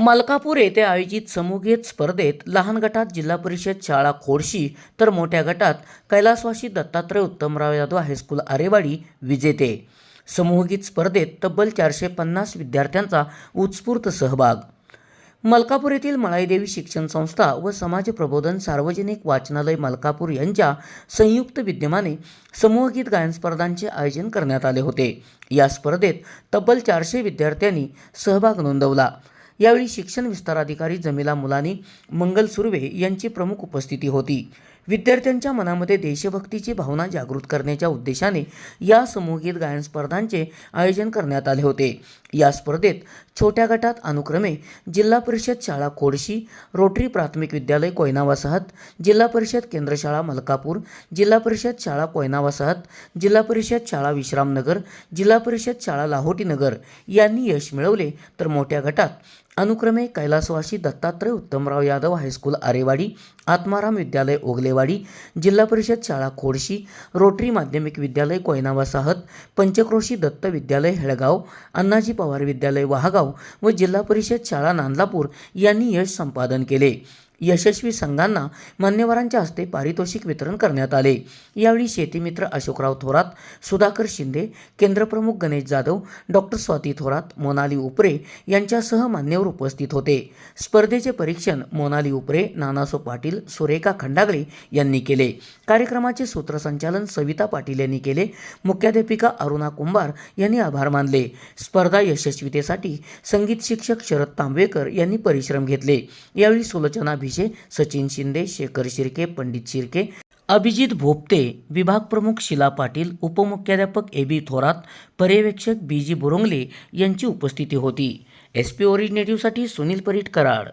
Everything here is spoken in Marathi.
मलकापूर येथे आयोजित समूहगीत स्पर्धेत लहान गटात जिल्हा परिषद शाळा खोडशी तर मोठ्या गटात कैलासवासी दत्तात्रय उत्तमराव यादव हायस्कूल आरेवाडी विजेते. समूहगीत स्पर्धेत तब्बल चारशे पन्नास विद्यार्थ्यांचा उत्स्फूर्त सहभाग. मलकापूर येथील मळाईदेवी शिक्षण संस्था व समाज प्रबोधन सार्वजनिक वाचनालय मलकापूर यांच्या संयुक्त विद्यमाने समूहगीत गायन स्पर्धांचे आयोजन करण्यात आले होते. या स्पर्धेत तब्बल चारशे विद्यार्थ्यांनी सहभाग नोंदवला. यावेळी शिक्षण विस्तार अधिकारी जमिला मुलानी मंगल सुर्वे यांची प्रमुख उपस्थिती होती. विद्यार्थ्यांच्या मनामध्ये देशभक्तीची भावना जागृत करण्याच्या उद्देशाने या समूहगीत गायन स्पर्धांचे आयोजन करण्यात आले होते. या स्पर्धेत छोट्या गटात अनुक्रमे जिल्हा परिषद शाळा खोडशी रोटरी प्राथमिक विद्यालय कोयनावासाहत जिल्हा परिषद केंद्रशाळा मलकापूर जिल्हा परिषद शाळा कोयनावासाहत जिल्हा परिषद शाळा विश्रामनगर जिल्हा परिषद शाळा लाहोटीनगर यांनी यश मिळवले. तर मोठ्या गटात अनुक्रमे कैलासवासी दत्तात्रय उत्तमराव यादव हायस्कूल आरेवाडी आत्माराम विद्यालय ओगलेवाडी जिल्हा परिषद शाळा खोडशी रोटरी माध्यमिक विद्यालय कोयनावासाहत पंचक्रोशी दत्त विद्यालय हेळगाव अण्णाजी पवार विद्यालय वहागाव व जिल्हा परिषद शाळा नांदलापूर यांनी यश संपादन केले. यशस्वी संघांना मान्यवरांच्या हस्ते पारितोषिक वितरण करण्यात आले. यावेळी शेतीमित्र अशोकराव थोरात सुधाकर शिंदे केंद्रप्रमुख गणेश जाधव डॉक्टर स्वाती थोरात मोनाली उपरे यांच्यासह मान्यवर उपस्थित होते. स्पर्धेचे परीक्षण मोनाली उपरे नानासो पाटील सुरेखा खंडागळे यांनी केले. कार्यक्रमाचे सूत्रसंचालन सविता पाटील यांनी केले. मुख्याध्यापिका अरुणा कुंभार यांनी आभार मानले. स्पर्धा यशस्वीतेसाठी संगीत शिक्षक शरद तांबेकर यांनी परिश्रम घेतले. यावेळी सुलोचना भी भिशे सचिन शिंदे शेखर शिर्के पंडित शिर्के अभिजित भोपते विभाग प्रमुख शिला पाटील उपमुख्याध्यापक ए बी थोरात पर्यवेक्षक बी जी बुरुंगले यांची उपस्थिती होती. एस पी ओरिजिनेटिव्हसाठी सुनील परीट कराड.